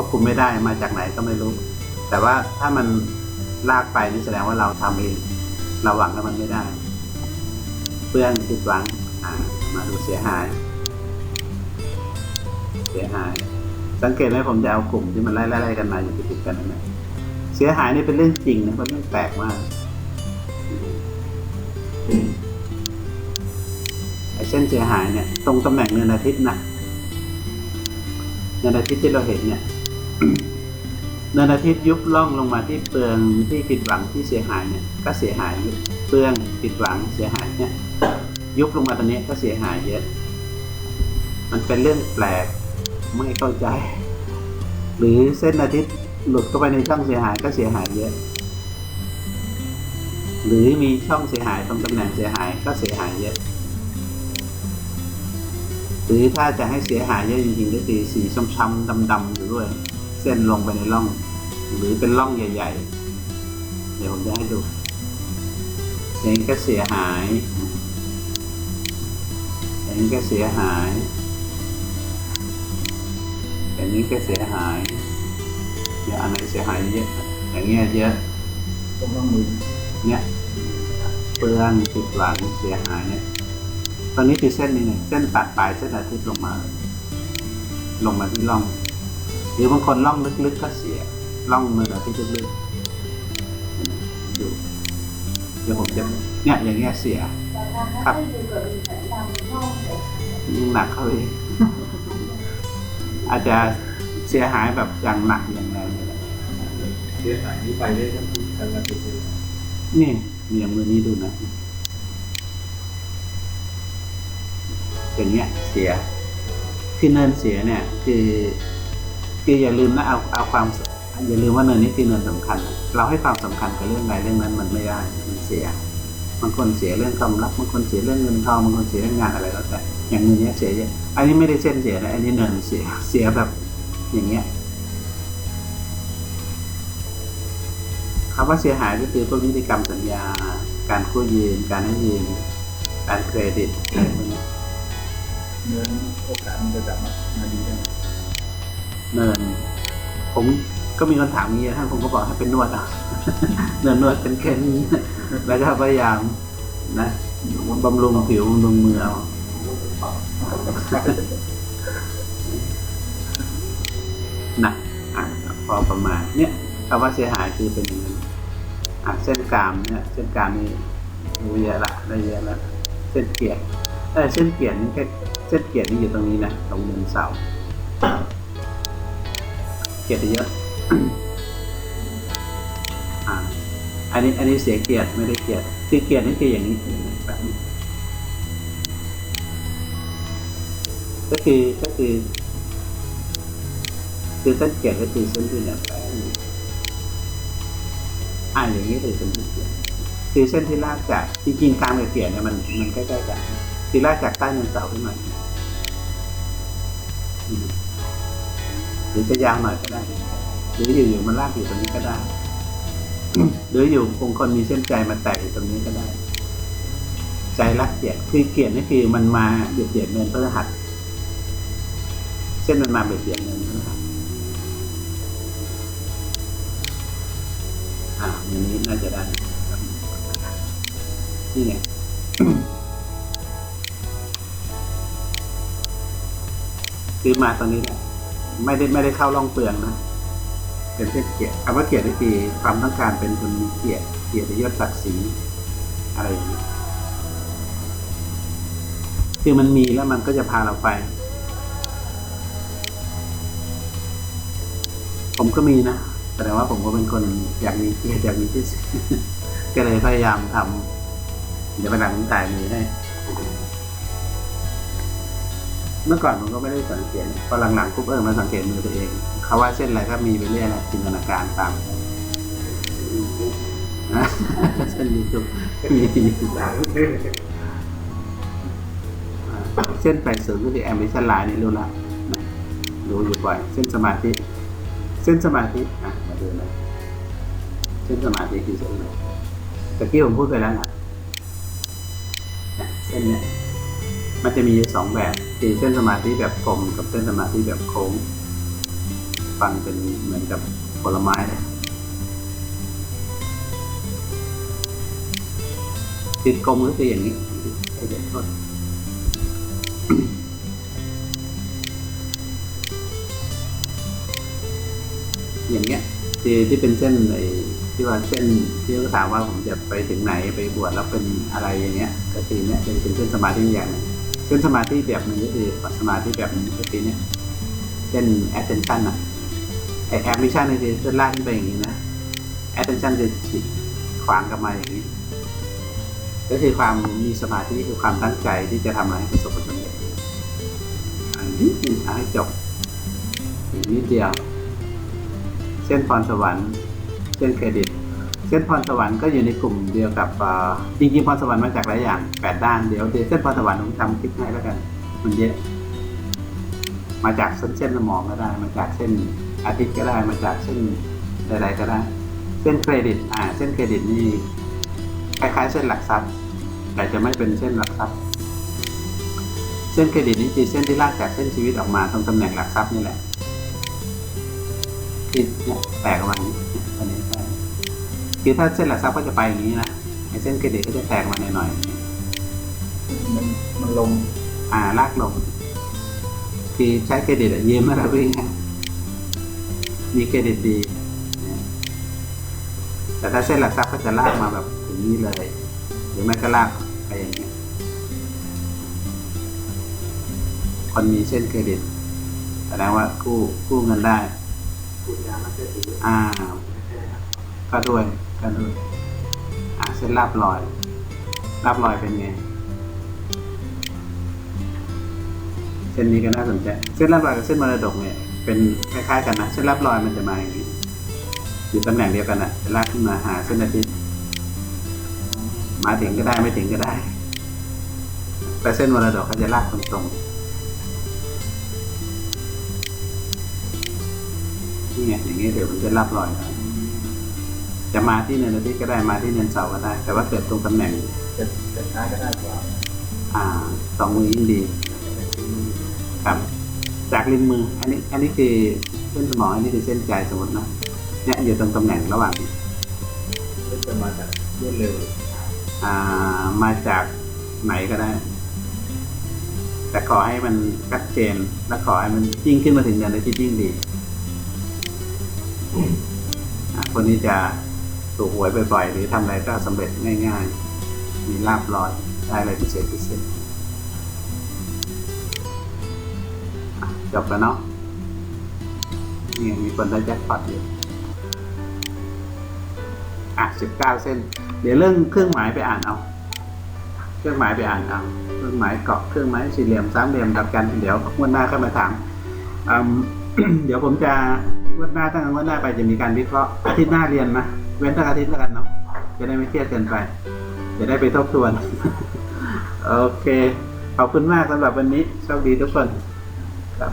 ควบคุมไม่ได้มาจากไหนก็ไม่รู้ แต่ว่าถ้ามันลากไปนี่แสดงว่าเราทำเองเราหวังแล้วมันไม่ได้ เพื่อนผิดหวังมาดูเสียหาย เสียหาย สังเกตไหมผมจะเอากลุ่มที่มันไล่ๆกันมาอยู่ติดๆกันนั่นแหละเสียหายนี่เป็นเรื่องจริงนะเป็นเรื่แปลกมากไอ้เส้นเสียหายเนี่ย ตรงตำแหน่งเนินอาทิตย์นะเนินอาทิตย์ที่เราเห็นเนี่ย เนินอาทิตย์ยุบล่องลงมาที่เปลืองที่ผิดหวังที่เสียหายเนี่ยก็เสียหายเปลืองผิดหวังเสียหายเนี่ยยุบลงมาตรงนี้ก็เสียหายเยอะ มันเป็นเรื่องแปลกไม่เข้าใจ หรือเส้นอาทิตย์หลุดเข้าไปในช่องเสียหายก็เสียหายเยอะ หรือมีช่องเสียหายตรงตำแหน่งเสียหายก็เสียหายเยอะ หรือถ้าจะให้เสียหายเยอะจริงๆก็คือสีช้ำๆดำๆอยู่ด้วย เส้นลงไปในร่อง หรือเป็นร่องใหญ่ ๆ เดี๋ยวผมจะให้ดูเองก็เสียหายเองก็เสียหายอย่างนี้ก็เสียหายเดี๋ยวอันไหนเสียหายเยอะอย่างเงี้ยเยอะตรงร่องมือเนี่ยเปลืองติดหลังเสียหายเนี่ยตอนนี้คือเส้นนี้เนี่ยเส้นตัดปลายเส้นอาทิตย์ลงมา ลงมาที่ร่อง หรือบางคนร่องลึกๆก็เสียร่องมืออาทิตย์ลึกๆเห็นไหมดูเดี๋ยวผมจะเนี่ยอย่างเงี้ยเสียครับยิ่งหนักเข้าไปอีกอาจจะเสียหายแบบอย่างหนักอย่างแรงเลยแหละเสียหายนี้ไปได้ทั้งทั้งอาทิตย์เลยนี่เนี่ยมือนี้ดูนะอย่างเงี้ยเสียคือเนินเสียเนี่ยคือ คืออย่าลืมนะเอาเอาความอย่าลืมว่าเนินนี้คือเนินสำคัญ เราให้ความสำคัญกับเรื่องใดเรื่องนั้นมันไม่ได้มันเสียบางคนเสียเรื่องความรักบางคนเสียเรื่องเงินทองบางคนเสียเรื่องงานอะไรแล้วแต่ อย่างมือเนี้ยเสียเยอะอันนี้ไม่ได้เส้นเสียนะอันนี้เนินเสียเสียแบบอย่างเงี้ยคำว่าเสียหายก็คือพวกนิติกรรมสัญญา การกู้ยืมการให้ยืมการเครดิตอะไรพวกนี้เนื้อโอกาสมันจะกลับมามาดีได้ เนิน ผมก็มีคนถามนี้ท่านผมก็บอกให้เป็นนวดอะเนินนวดเป็นเค้นแล้วก็พยายามนะบำรุงผิวบำรุงมือเอานะอะพอประมาณเนี่ยคำว่าเสียหายคือเป็นอย่างนั้นอะเส้นกรามเนี่ยเส้นกรามนี่รู้เยอะละได้เยอะละเส้นเกียรเออเส้นเกียรนี่แค่เส้นเกียรนี่อยู่ตรงนี้นะตรงเนินเสา เกียรติเยอะอันนี้อันนี้เสียเกียรติไม่ได้เกียรติคือเกียรตินี่คืออย่างนี้แบบนี้ก็คือก็คือ คือเส้นเกียรติก็คือเส้นที่เนี่ยแปะอยู่อ่าอย่างนี้คือเส้นที่เกียรติคือเส้นที่ลากจากจริงๆกลางกับเกียรติเนี่ยมันมันใกล้ๆกันคือลากจากใต้เนินเสาขึ้นมาอืม หรือจะยาวหน่อยก็ได้ หรืออยู่ๆมันลากอยู่ตรงนี้ก็ได้ หรืออยู่คงคนมีเส้นใจมาแตกอยู่ตรงนี้ก็ได้ ใจรักเกียรติคือเกียรตินี่คือมันมาเบียดเบียดเนินพฤหัสเส้นมันมาเบียดเบียดเนินพฤหัสอ่าอย่างนี้น่าจะได้ครับนี่ไงคือมาตรงนี้แหละ ไม่ได้ไม่ได้เข้าร่องเปลืองนะ เป็นเส้นเกียรติคำว่าเกียรตินี่คือความต้องการเป็นคนมีเกียรติเกียรติยศศักดิ์ศรีอะไรอย่างนี้คือมันมีแล้วมันก็จะพาเราไป ผมก็มีนะแสดงว่าผมก็เป็นคนอยากมีเกียรติอยากมีที่สียงก็เลยพยายามทำเดี๋ยวไปหลังผมถ่ายมือให้ เมื่อก่อนผมก็ไม่ได้สังเกตพอหลังๆปุ๊บเออมาสังเกตมือตัวเองเขาว่าเส้นอะไรก็มีไปเรื่อยนะจินตนาการตามนะเส้นยูทูบก็มีเส้นไปศูนย์ก็คือแอมบิชันไลน์นี่รู้ละนะรู้อยู่บ่อย เส้นสมาธิ เส้นสมาธิอะมาดูนะเส้นสมาธิคือเส้นอะไรตะกี้ผมพูดไปแล้วนะนะเส้นเนี้ย มันจะมีสองแบบคือเส้นสมาธิแบบกลมกับเส้นสมาธิแบบโค้ง ฟังเป็นเหมือนกับผลไม้เลยติดกลมก็คืออย่างนี้ให้เด็กต้นอย่างเงี้ยที่ที่เป็นเส้นไอ้ที่ว่าเส้นที่เขาถามว่าผมจะไปถึงไหนไปบวชแล้วเป็นอะไรอย่างเงี้ยก็คือเนี้ยเป็นเป็นเส้นสมาธิอย่างนึง เส้นสมาธิแบบนึ่งก็คือสมาธิแบบนึงก็คือเนี้ยเส้น attention อะไอ้ ambition นี่คือเส้นลากขึ้นไปอย่างนี้นะ attention คือฉีดขวางกลับมาอย่างนี้ ก็คือความมีสมาธิคือความตั้งใจที่จะทำอะไรให้ประสบผลสำเร็จอันนี้เอาให้จบอีกนิดเดียว เส้นพรสวรรค์ เส้นเครดิต เส้นพรสวรรค์ก็อยู่ในกลุ่มเดียวกับจริงๆพรสวรรค์มาจากหลายอย่างแปดด้านเดี๋ยวเดี๋ยวเส้นพรสวรรค์ผมทำคลิปให้แล้วกัน มันเยอะมาจากเส้นเส้นสมองก็ได้ มาจากเส้นอาทิตย์ก็ได้ มาจากเส้นใดๆก็ได้ เส้นเครดิตอ่าเส้นเครดิตนี่คล้ายๆ เส้นหลักทรัพย์ แต่จะไม่เป็นเส้นหลักทรัพย์ เส้นเครดิตนี่คือเส้นที่ลากจากเส้นชีวิตออกมาตรงตำแหน่งหลักทรัพย์นี่แหละที่เนี่ยแตกออกมา คือถ้าเส้นหลักทรัพย์ก็จะไปอย่างนี้นะไอ้เส้นเครดิตก็จะแตกมาหน่อยมันมันลงๆอ่าลากลงคือใช้เครดิตอะยืมมาแล้ววิ่งไงมีเครดิตดีนะแต่ถ้าเส้นหลักทรัพย์ก็จะลากมาแบบอย่างนี้เลย หรือไม่ก็ลากไปอย่างนี้ยคนมีเส้นเครดิตแสดงว่ากู้กู้เงินได้คุณยามันจะถืออ่า ก็ด้วย ก็ด้วยอ่าเส้นลาบลอยลาบลอยเป็นไงเส้นนี้ก็น่าสนใจ เส้นลาบลอยกับเส้นมรดกเนี่ยเป็นคล้ายๆกันนะเส้นลาบลอยมันจะมาอย่างนี้อยู่ตำแหน่งเดียวกันนะจะลากขึ้นมาหาเส้นอาทิตย์มาถึงก็ได้ไม่ถึงก็ได้แต่เส้นมรดกเขาจะลากตรงๆนี่ไงอย่างนี้เดี๋ยวมันจะลาบลอยแล้ว จะมาที่เนินอาทิตย์ก็ได้มาที่เนินเสาร์ก็ได้ แต่ว่าเกิดตรงตำแหน่งจะจะช้าก็ได้กว่าอ่าสองมือยิ่งดีครับ จากริมมือ อันนี้ อันนี้คือเส้นสมองอันนี้คือเส้นใจสมมตินะเนี่ยอยู่ตรงตำแหน่งระหว่างนี้ก็จะมาจากรวดเร็วอ่ามาจากไหนก็ได้ แต่ขอให้มันชัดเจน และขอให้มันยิ่งขึ้นมาถึงเดือนอาทิตย์ยิ่งดีอ่าคนนี้จะ ถูกหวยบ่อยๆหรือทำอะไรก็สำเร็จง่ายๆ มีลาบลอยได้อะไรพิเศษพิเศษจบแล้วเนาะนี่มีคนได้แจ็คพอตอยู่อะสิบเก้าเส้น เดี๋ยวเรื่องเครื่องหมายไปอ่านเอา เครื่องหมายไปอ่านเอา เครื่องหมายเกาะ เครื่องหมายสี่เหลี่ยมสามเหลี่ยมกลับกัน เดี๋ยววันหน้าเข้ามาถามเดี๋ยวผมจะวันหน้าตั้งแต่งวันหน้าไปจะมีการวิเคราะห์อาทิตย์หน้าเรียนนะ เว้นสักอาทิตย์แล้วกันเนาะจะได้ไม่เครียดเกินไป จะได้ไปทบทวน โอเค ขอบคุณมากสำหรับวันนี้โชคดีทุกคนครับ